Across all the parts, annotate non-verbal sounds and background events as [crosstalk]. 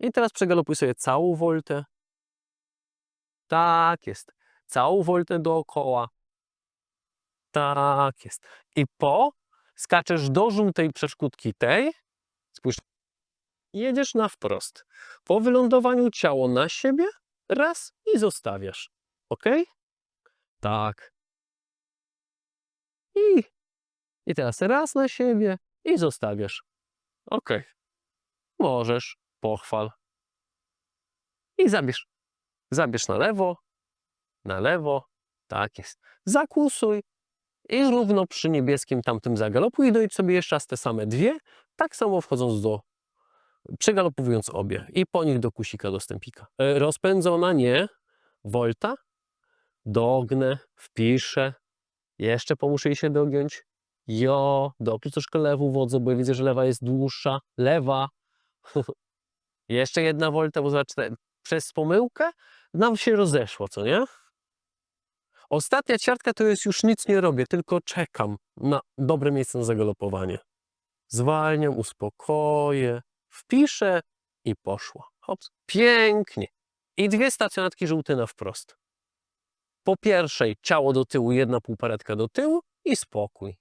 I teraz przegalopuj sobie całą woltę. Tak jest. Całą woltę dookoła. Tak jest. I po skaczesz do żółtej przeszkódki tej. Spójrz. Jedziesz na wprost. Po wylądowaniu ciało na siebie. Raz i zostawiasz. Ok? Tak. I, I teraz raz na siebie i zostawiasz. Ok. Możesz. Pochwal. I zabierz. Zabierz na lewo, na lewo. Tak jest. Zakusuj. I równo przy niebieskim tamtym zagalopuj i dojdź sobie jeszcze raz te same dwie. Tak samo wchodząc do, przegalopowując obie. I po nich do kusika, do stępika. E, rozpędzona nie. Volta. Dognę, wpiszę. Jeszcze pomuszę jej się dogiąć. Jo, dopisz troszkę lewą wodzę, bo widzę, że lewa jest dłuższa. Lewa. [laughs] Jeszcze jedna wolta, bo zobacz, te- przez pomyłkę nam się rozeszło, co nie? Ostatnia ćwiartka to jest już nic nie robię, tylko czekam na dobre miejsce na zagalopowanie. Zwalniam, uspokoję, wpiszę i poszło. Hops. Pięknie. I dwie stacjonatki żółte na wprost. Po pierwszej ciało do tyłu, jedna półparetka do tyłu i spokój.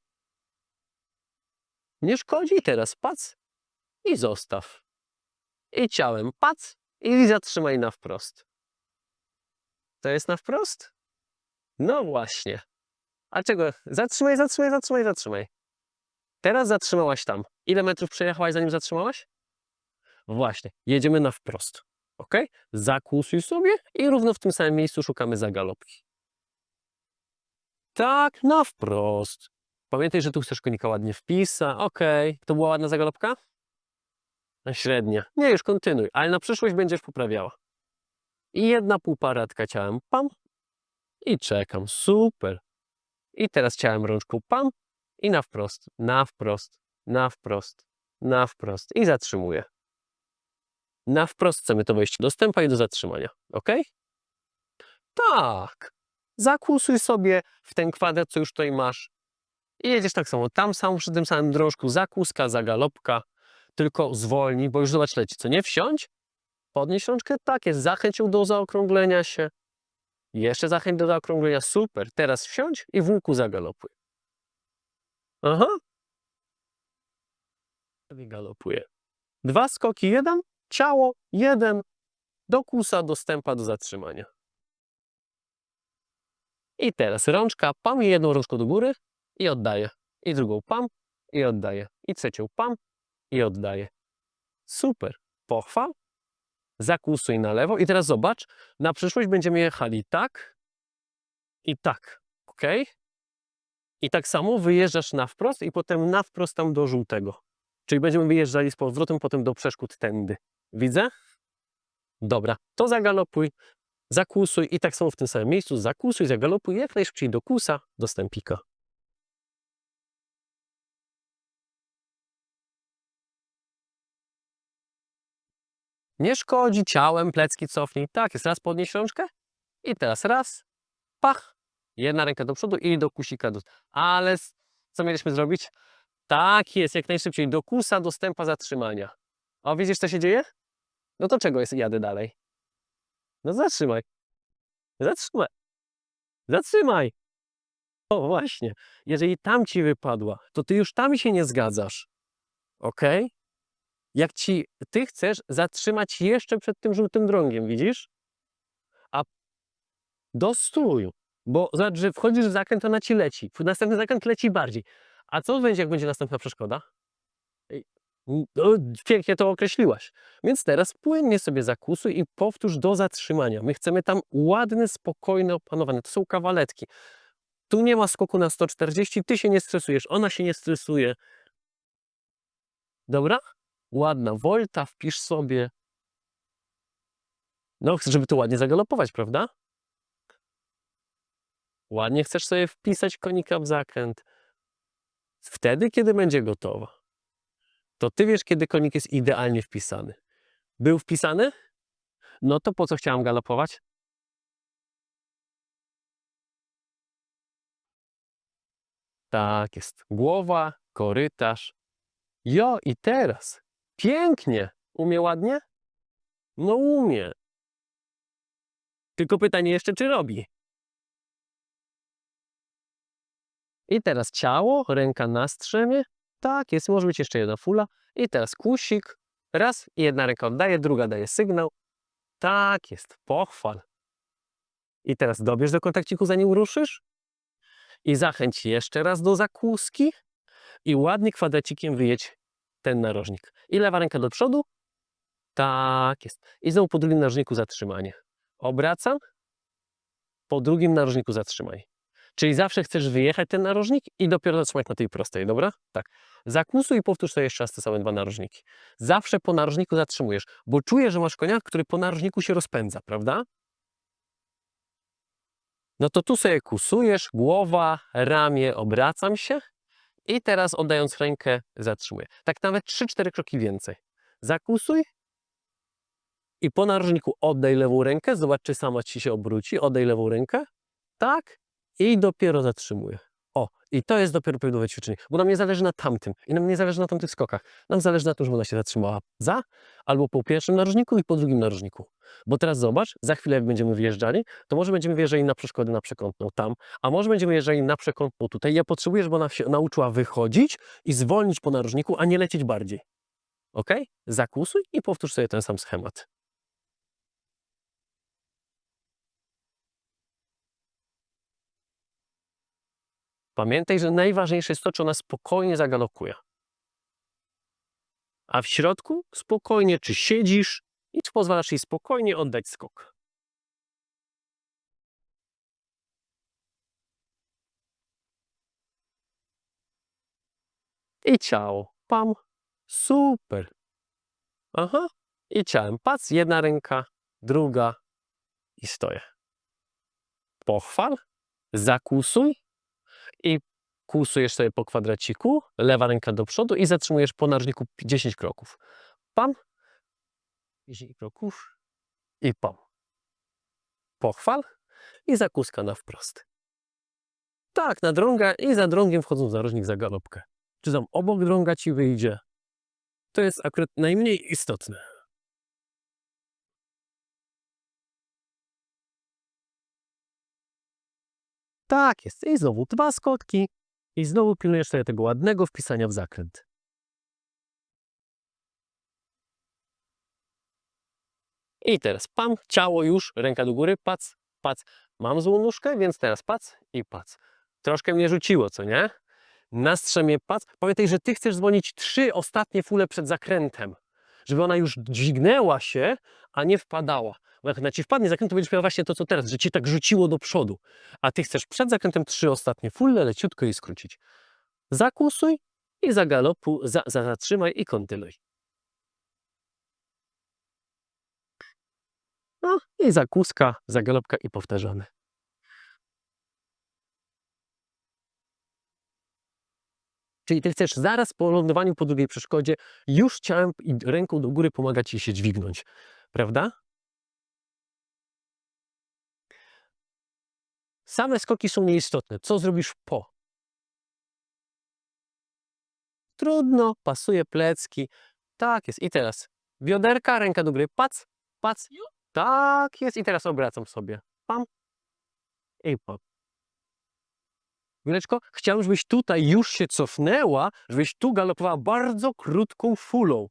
Nie szkodzi, teraz pac i zostaw. I ciałem pac i zatrzymaj na wprost. To jest na wprost? No właśnie. A czego? Zatrzymaj, zatrzymaj, zatrzymaj, zatrzymaj. Teraz zatrzymałaś tam. Ile metrów przejechałaś, zanim zatrzymałaś? Właśnie. Jedziemy na wprost. Ok? Zakłusuj sobie i równo w tym samym miejscu szukamy zagalopki. Tak, na wprost. Pamiętaj, że tu chcesz konika ładnie wpisa. Ok. To była ładna zagalopka? Średnia. Nie, już kontynuuj, ale na przyszłość będziesz poprawiała. I jedna półparatka ciałem, pam. I czekam, super. I teraz ciałem rączką, pam. I na wprost, na wprost, na wprost, na wprost. I zatrzymuję. Na wprost chcemy to wejście do stępa i do zatrzymania. Ok? Tak. Zakłusuj sobie w ten kwadrat, co już tutaj masz. I jedziesz tak samo. Tam sam przy tym samym drążku zakłuska, zagalopka. Tylko zwolnij, bo już zobacz leci. Co nie wsiądź? Podnieś rączkę. Tak jest. Zachęć ją do zaokrąglenia się. Jeszcze zachęć do zaokrąglenia. Super. Teraz wsiądź i w łuku zagalopuj. Aha. I galopuje. Dwa skoki, jeden. Ciało, jeden. Do kusa, do stępa, do zatrzymania. I teraz rączka, pam jedną rączką do góry i oddaję. I drugą pam i oddaję. I trzecią pam i oddaję. Super. Pochwal. Zakłusuj na lewo. I teraz zobacz, na przyszłość będziemy jechali tak i tak. Ok? I tak samo wyjeżdżasz na wprost i potem na wprost tam do żółtego. Czyli będziemy wyjeżdżali z powrotem potem do przeszkód tędy. Widzę? Dobra, to zagalopuj, zakłusuj i tak samo w tym samym miejscu zakłusuj, zagalopuj jak najszybciej do kusa, do stępika. Nie szkodzi ciałem, plecki cofnij. Tak, jest raz podnieś rączkę i teraz raz, pach, jedna ręka do przodu i do kusika. Do... Ale co mieliśmy zrobić? Tak jest, jak najszybciej do kusa, do stępa zatrzymania. O, widzisz co się dzieje? No to czego jest, jadę dalej? No zatrzymaj. Zatrzymaj. Zatrzymaj. O właśnie, jeżeli tam ci wypadła, to ty już tam się nie zgadzasz. Ok? Jak ci, ty chcesz zatrzymać jeszcze przed tym żółtym drągiem, widzisz? A do stój, bo zobacz, że wchodzisz w zakręt, ona ci leci. W Następny zakręt leci bardziej. A co będzie, jak będzie następna przeszkoda? No, pięknie to określiłaś. Więc teraz płynnie sobie zakusuj i powtórz do zatrzymania. My chcemy tam ładne, spokojne, opanowane. To są kawaletki. Tu nie ma skoku na 140, ty się nie stresujesz, ona się nie stresuje. Dobra? Ładna wolta, wpisz sobie. No, chcesz, żeby to ładnie zagalopować, prawda? Ładnie chcesz sobie wpisać konika w zakręt. Wtedy, kiedy będzie gotowa. To ty wiesz, kiedy konik jest idealnie wpisany. Był wpisany? No to po co chciałam galopować? Tak jest. Głowa, korytarz. Jo, i teraz. Pięknie. Umie ładnie? No umie. Tylko pytanie jeszcze, czy robi. I teraz ciało, ręka na strzemie. Tak, jest, może być jeszcze jedna fula. I teraz kusik. Raz, jedna ręka oddaje, druga daje sygnał. Tak jest, pochwal. I teraz dobierz do kontakciku, zanim ruszysz. I zachęć jeszcze raz do zakłuski. I ładnie kwadracikiem wyjedź ten narożnik. I lewa ręka do przodu. Tak jest. I znowu po drugim narożniku zatrzymanie. Obracam. Po drugim narożniku zatrzymaj. Czyli zawsze chcesz wyjechać ten narożnik i dopiero zatrzymać na tej prostej, dobra? Tak. Zakłusuj i powtórz to jeszcze raz te same dwa narożniki. Zawsze po narożniku zatrzymujesz, bo czujesz, że masz konia, który po narożniku się rozpędza, prawda? No to tu sobie kusujesz, głowa, ramię, obracam się i teraz oddając rękę zatrzymuję. Tak nawet 3-4 kroki więcej. Zakusuj i po narożniku oddaj lewą rękę, zobacz czy sama ci się obróci, oddaj lewą rękę, tak i dopiero zatrzymuję. I to jest dopiero prawidłowe ćwiczenie, bo nam nie zależy na tamtym i nam nie zależy na tamtych skokach. Nam zależy na tym, żeby ona się zatrzymała za albo po pierwszym narożniku i po drugim narożniku. Bo teraz zobacz, za chwilę jak będziemy wjeżdżali, to może będziemy wjeżdżali na przeszkodę na przekątną tam, a może będziemy wjeżdżali na przekątną tutaj. Ja potrzebuję, żeby ona się nauczyła wychodzić i zwolnić po narożniku, a nie lecieć bardziej. Ok? Zakłusuj i powtórz sobie ten sam schemat. Pamiętaj, że najważniejsze jest to, czy ona spokojnie zagalopuje. A w środku spokojnie, czy siedzisz i czy pozwalasz jej spokojnie oddać skok. I ciało. Pam. Super. Aha. I ciałem. Patrz, jedna ręka, druga i stoję. Pochwal, zakłusuj i kłusujesz sobie po kwadraciku, lewa ręka do przodu i zatrzymujesz po narożniku 10 kroków. Pam, 10 kroków i pam. Pochwal i zakuska na wprost. Tak, na drąga i za drągiem wchodzą narożnik za galopkę. Czy tam obok drąga ci wyjdzie? To jest akurat najmniej istotne. Tak jest. I znowu dwa skotki. I znowu pilnujesz sobie tego ładnego wpisania w zakręt. I teraz pam, ciało już, ręka do góry, pac, pac. Mam złą nóżkę, więc teraz pac i pac. Troszkę mnie rzuciło, co nie? Na strzemie pac. Pamiętaj, że ty chcesz zwolnić trzy ostatnie fule przed zakrętem. Żeby ona już dźwignęła się, a nie wpadała. Bo jak na ci wpadnie zakręt, to będziesz miał właśnie to, co teraz, że cię tak rzuciło do przodu. A ty chcesz przed zakrętem trzy ostatnie fulle, leciutko i skrócić. Zakłusuj i zagalopu, za, za, zatrzymaj i kontynuuj. No i zakłuska, zagalopka i powtarzamy. Czyli ty chcesz zaraz po lądowaniu po drugiej przeszkodzie już ciałem i ręką do góry pomagać jej się dźwignąć. Prawda? Same skoki są nieistotne. Co zrobisz po? Trudno, pasuje plecki. Tak jest. I teraz bioderka, ręka do góry, pac, pac. Tak jest. I teraz obracam sobie. Pam i pam. Wileczko, chciałem, żebyś tutaj już się cofnęła, żebyś tu galopowała bardzo krótką fulą.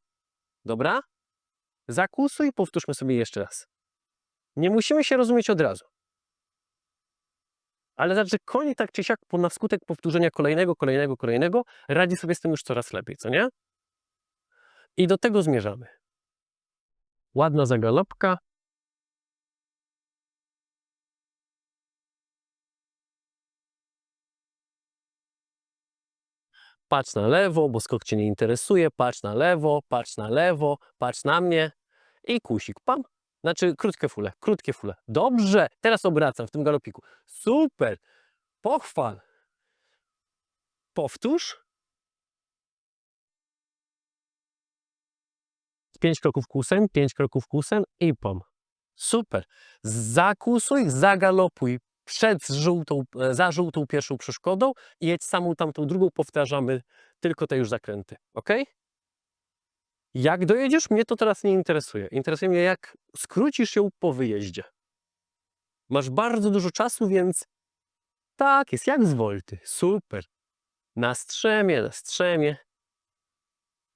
Dobra? Zakłusuj i powtórzmy sobie jeszcze raz. Nie musimy się rozumieć od razu. Ale znaczy, koń tak czy siak po, na skutek powtórzenia kolejnego, kolejnego, kolejnego radzi sobie z tym już coraz lepiej, co nie? I do tego zmierzamy. Ładna zagalopka. Patrz na lewo, bo skok cię nie interesuje. Patrz na lewo, patrz na lewo, patrz na mnie. I kusik, pam. Znaczy krótkie fule, krótkie fule. Dobrze, teraz obracam w tym galopiku. Super, pochwal. Powtórz. Pięć kroków kłusem, pięć kroków kłusem i pom. Super. Zakłusuj, zagalopuj przed żółtą, e, za żółtą pierwszą przeszkodą i jedź samą tamtą drugą, powtarzamy tylko te już zakręty. Ok? Jak dojedziesz, mnie to teraz nie interesuje. Interesuje mnie, jak skrócisz ją po wyjeździe. Masz bardzo dużo czasu, więc tak jest, jak z Wolty. Super. Na strzemie, na strzemie.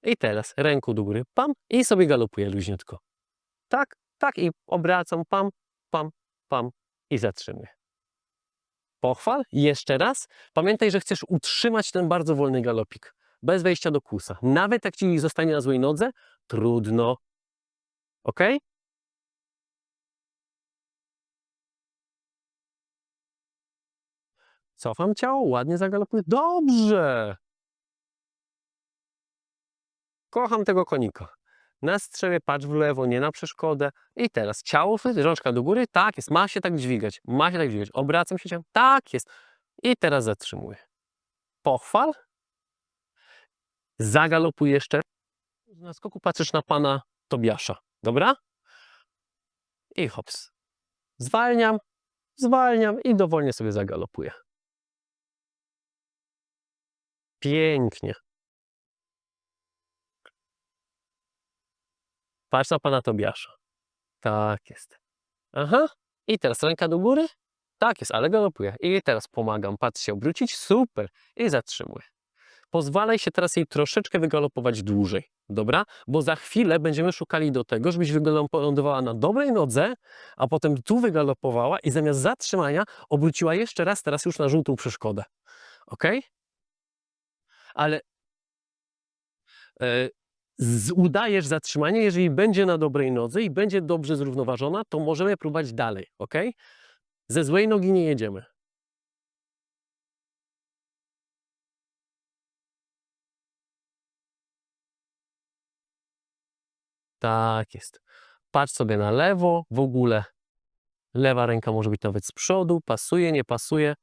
I teraz ręką do góry, pam, i sobie galopuję luźniutko. Tak, tak, i obracam, pam, pam, pam i zatrzymuję. Pochwal, jeszcze raz. Pamiętaj, że chcesz utrzymać ten bardzo wolny galopik, bez wejścia do kusa. Nawet jak ci zostanie na złej nodze, trudno. Ok? Cofam ciało, ładnie zagalopuję. Dobrze! Kocham tego konika. Na strzele patrz w lewo, nie na przeszkodę. I teraz ciało, rączka do góry. Tak jest, ma się tak dźwigać. Ma się tak dźwigać. Obracam się ciałem. Tak jest. I teraz zatrzymuję. Pochwal. Zagalopuj jeszcze. Na skoku patrzysz na pana Tobiasza. Dobra? I hops. Zwalniam, zwalniam i dowolnie sobie zagalopuję. Pięknie. Patrz na pana Tobiasza. Tak jest. Aha. I teraz ręka do góry. Tak jest, ale galopuję. I teraz pomagam. Patrz się obrócić. Super. I zatrzymuję. Pozwalaj się teraz jej troszeczkę wygalopować dłużej. Dobra? Bo za chwilę będziemy szukali do tego, żebyś wygalopowała na dobrej nodze, a potem tu wygalopowała i zamiast zatrzymania obróciła jeszcze raz, teraz już na żółtą przeszkodę. Ok? Ale z, udajesz zatrzymanie, jeżeli będzie na dobrej nodze i będzie dobrze zrównoważona, to możemy próbować dalej, ok? Ze złej nogi nie jedziemy. Tak jest. Patrz sobie na lewo, w ogóle lewa ręka może być nawet z przodu, pasuje, nie pasuje.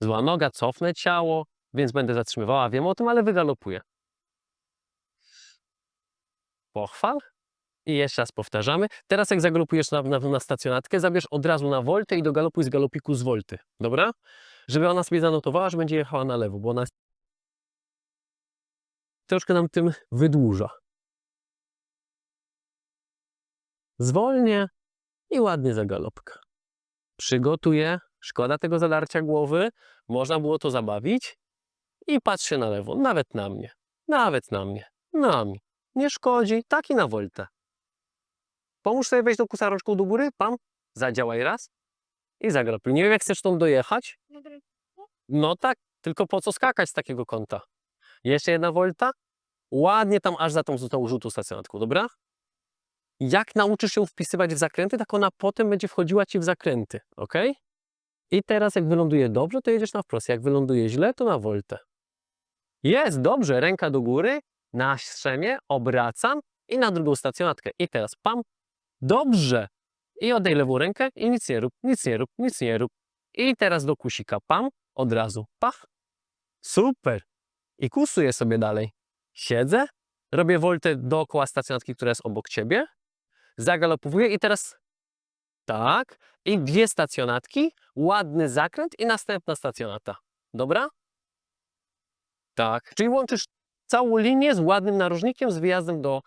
Zła noga, cofnę ciało, więc będę zatrzymywała, wiem o tym, ale wygalopuję. Pochwal. I jeszcze raz powtarzamy. Teraz jak zagalopujesz na, na, na stacjonatkę, zabierz od razu na woltę i dogalopuj z galopiku z wolty. Dobra? Żeby ona sobie zanotowała, że będzie jechała na lewo, bo ona troszkę nam tym wydłuża. Zwolnię i ładnie zagalopka. Przygotuję. Szkoda tego zadarcia głowy. Można było to zabawić. I patrzę na lewo, nawet na mnie. Nawet na mnie. Na mnie. Nie szkodzi, tak i na woltę. Pomóż sobie wejść do kusa rączką do góry, pam, zadziałaj raz i zagalopuj. Nie wiem, jak chcesz tą dojechać. No tak, tylko po co skakać z takiego kąta? Jeszcze jedna wolta. Ładnie tam aż za tą złotą żółtą stacjonatką, dobra? Jak nauczysz się wpisywać w zakręty, tak ona potem będzie wchodziła ci w zakręty, ok? I teraz jak wyląduje dobrze, to jedziesz na wprost. Jak wyląduje źle, to na woltę. Jest, dobrze, ręka do góry, na strzemie, obracam i na drugą stacjonatkę. I teraz pam, dobrze. I oddaj lewą rękę i nic nie rób, nic nie rób, nic nie rób. I teraz do kusika, pam, od razu, pach. Super. I kusuję sobie dalej. Siedzę, robię woltę dookoła stacjonatki, która jest obok ciebie, zagalopowuję i teraz tak, i dwie stacjonatki, ładny zakręt i następna stacjonata. Dobra? Tak. Czyli łączysz całą linię z ładnym narożnikiem z wyjazdem do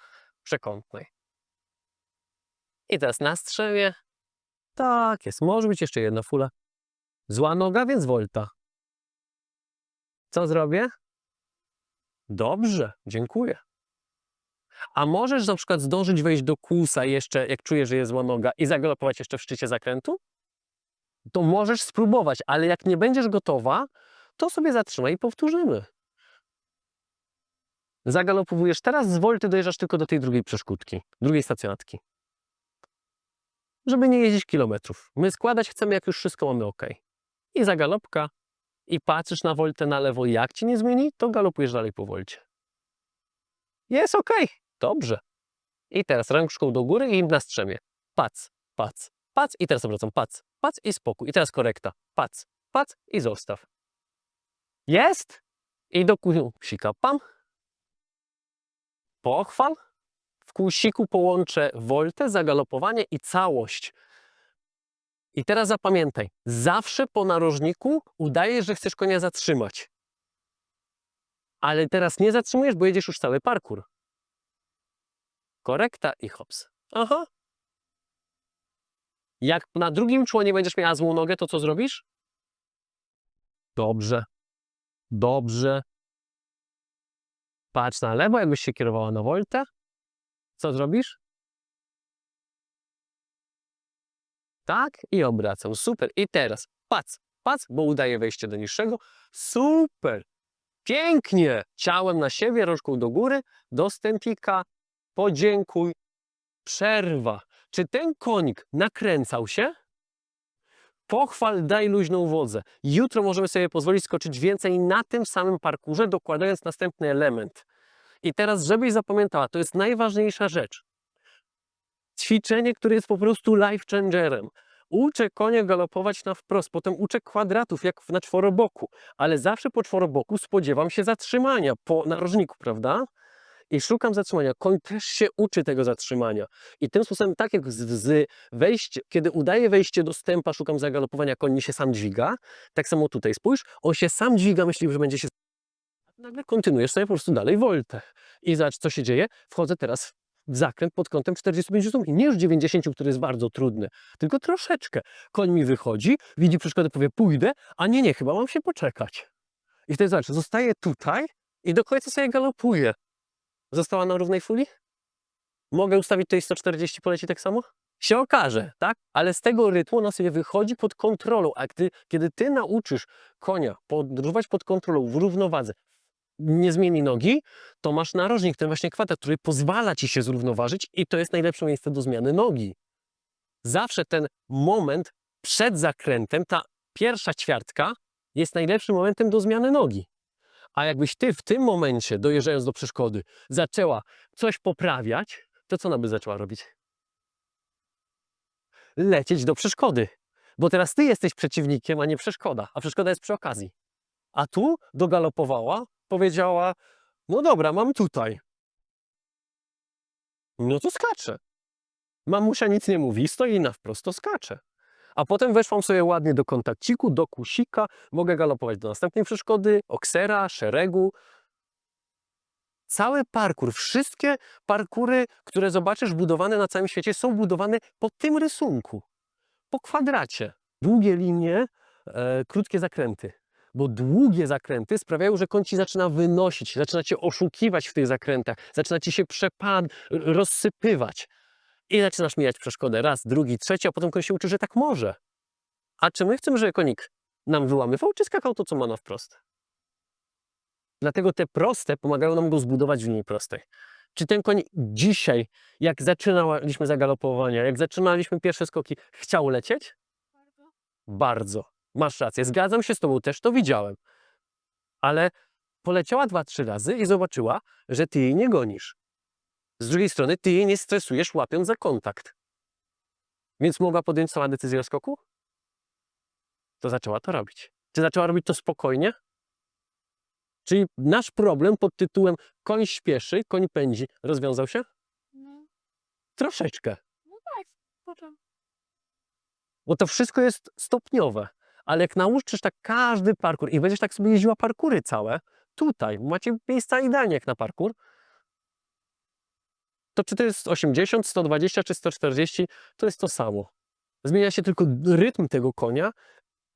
przekątnej. I teraz na strzemie. Tak jest, może być jeszcze jedna fula. Zła noga, więc volta. Co zrobię? Dobrze, dziękuję. A możesz na przykład zdążyć wejść do kłusa jeszcze, jak czujesz, że jest zła noga i zagalopować jeszcze w szczycie zakrętu? To możesz spróbować, ale jak nie będziesz gotowa, to sobie zatrzymaj i powtórzymy. Zagalopowujesz teraz, z wolty dojeżdżasz tylko do tej drugiej przeszkódki, drugiej stacjonatki. Żeby nie jeździć kilometrów. My składać chcemy, jak już wszystko mamy ok. I zagalopka, i patrzysz na woltę na lewo, jak ci nie zmieni, to galopujesz dalej po wolcie. Jest ok, dobrze. I teraz rączką do góry i na strzemie. Pac, pac, pac i teraz wracam, pac, pac i spokój. I teraz korekta. Pac, pac i zostaw. Jest? I do kusika, pam, pochwal. W kłusiku połączę woltę, zagalopowanie i całość. I teraz zapamiętaj, zawsze po narożniku udajesz, że chcesz konia zatrzymać. Ale teraz nie zatrzymujesz, bo jedziesz już cały parkour. Korekta i hops. Aha. Jak na drugim członie będziesz miała złą nogę, to co zrobisz? Dobrze. Dobrze. Patrz na lewo, jakbyś się kierowała na woltę. Co zrobisz? Tak i obracam. Super. I teraz pac, pac, bo udaje wejście do niższego. Super. Pięknie. Ciałem na siebie, rączką do góry, do stępika. Podziękuj. Przerwa. Czy ten konik nakręcał się? Pochwal, daj luźną wodzę. Jutro możemy sobie pozwolić skoczyć więcej na tym samym parkurze, dokładając następny element. I teraz, żebyś zapamiętała, to jest najważniejsza rzecz. Ćwiczenie, które jest po prostu life changerem. Uczę konia galopować na wprost, potem uczę kwadratów jak na czworoboku, ale zawsze po czworoboku spodziewam się zatrzymania po narożniku, prawda? I szukam zatrzymania. Koń też się uczy tego zatrzymania. I tym sposobem, tak jak z, z wejście, kiedy udaje wejście do stępa, szukam zagalopowania, koń się sam dźwiga. Tak samo tutaj spójrz, on się sam dźwiga, myśli, że będzie się. Nagle kontynuujesz sobie po prostu dalej woltę. I zobacz, co się dzieje. Wchodzę teraz w zakręt pod kątem 45 stopni. Nie już 90, który jest bardzo trudny, tylko troszeczkę. Koń mi wychodzi, widzi przeszkodę, powie pójdę, a nie, nie, chyba mam się poczekać. I wtedy zobacz, zostaje tutaj i do końca sobie galopuje. Została na równej fuli? Mogę ustawić tutaj 140, poleci tak samo? Się okaże, tak? Ale z tego rytmu ona sobie wychodzi pod kontrolą, a kiedy ty nauczysz konia podróżować pod kontrolą w równowadze, nie zmieni nogi, to masz narożnik, ten właśnie kwadrat, który pozwala ci się zrównoważyć i to jest najlepsze miejsce do zmiany nogi. Zawsze ten moment przed zakrętem, ta pierwsza ćwiartka jest najlepszym momentem do zmiany nogi. A jakbyś ty w tym momencie, dojeżdżając do przeszkody, zaczęła coś poprawiać, to co ona by zaczęła robić? Lecieć do przeszkody. Bo teraz ty jesteś przeciwnikiem, a nie przeszkoda, a przeszkoda jest przy okazji. A tu dogalopowała, powiedziała: No dobra, mam tutaj. No to skaczę. Mamusia nic nie mówi, stoi na wprost, to skacze. A potem weszłam sobie ładnie do kontakciku, do kusika, mogę galopować do następnej przeszkody, oksera, szeregu. Cały parkur, wszystkie parkury, które zobaczysz budowane na całym świecie, są budowane po tym rysunku, po kwadracie. Długie linie, e, krótkie zakręty. Bo długie zakręty sprawiają, że koń ci zaczyna wynosić, zaczyna cię oszukiwać w tych zakrętach, zaczyna ci się przepad, rozsypywać. I zaczynasz mijać przeszkodę raz, drugi, trzeci, a potem koń się uczy, że tak może. A czy my chcemy, żeby konik nam wyłamywał, czy skakał to, co ma na wprost? Dlatego te proste pomagają nam go zbudować w linii prostej. Czy ten koń dzisiaj, jak zaczynaliśmy zagalopowanie, jak zaczynaliśmy pierwsze skoki, chciał lecieć? Bardzo. Bardzo. Masz rację. Zgadzam się z tobą, też to widziałem. Ale poleciała dwa, trzy razy i zobaczyła, że ty jej nie gonisz. Z drugiej strony, ty jej nie stresujesz, łapiąc za kontakt. Więc mogła podjąć sama decyzję o skoku? To zaczęła to robić. Czy zaczęła robić to spokojnie? Czyli nasz problem pod tytułem koń śpieszy, koń pędzi, rozwiązał się? No, Troszeczkę. no tak, potem. Bo to wszystko jest stopniowe. Ale jak nauczysz tak każdy parkur i będziesz tak sobie jeździła parkury całe, tutaj macie miejsca idealnie jak na parkur, to czy to jest 80, 120 czy 140, to jest to samo. Zmienia się tylko rytm tego konia,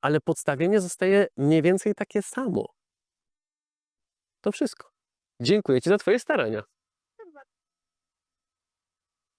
ale podstawienie zostaje mniej więcej takie samo. To wszystko. Dziękuję Ci za Twoje starania.